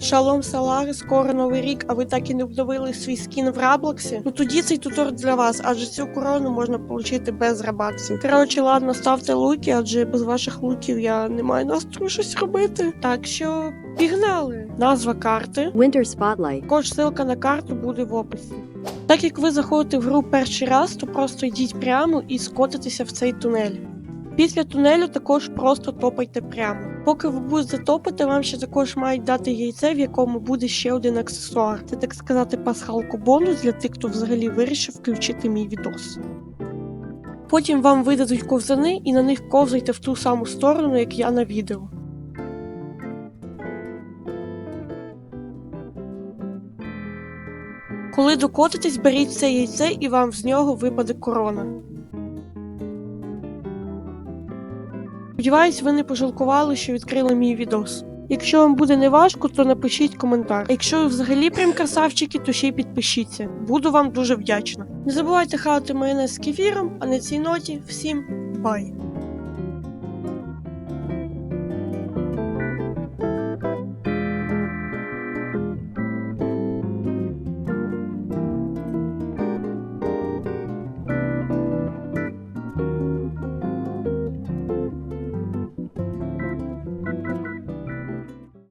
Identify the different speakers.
Speaker 1: Шалом Салари, скоро новий рік, а ви так і не обновили свій скін в Раблоксі? Ну тоді цей тутор для вас, адже цю корону можна отримати без рабаксів. Коротше, ладно, ставте луки, адже без ваших луків я не маю настрою щось робити. Так що пігнали! Назва карти.
Speaker 2: Winter Spotlight.
Speaker 1: Також ссылка на карту буде в описі. Так як ви заходите в гру перший раз, то просто йдіть прямо і скотитеся в цей тунель. Після тунелю також просто топайте прямо. Поки ви будете топати, вам ще також мають дати яйце, в якому буде ще один аксесуар. Це так сказати пасхалку бонус для тих, хто взагалі вирішив включити мій відос. Потім вам видадуть ковзани і на них ковзайте в ту саму сторону, як я на відео. Коли докотитесь, беріть це яйце і вам з нього випаде корона. Сподіваюсь, ви не пожалкували, що відкрили мій відос. Якщо вам буде неважко, то напишіть коментар. Якщо ви взагалі прям красавчики, то ще й підпишіться. Буду вам дуже вдячна. Не забувайте хавати майонез з кефіром, а на цій ноті всім бай!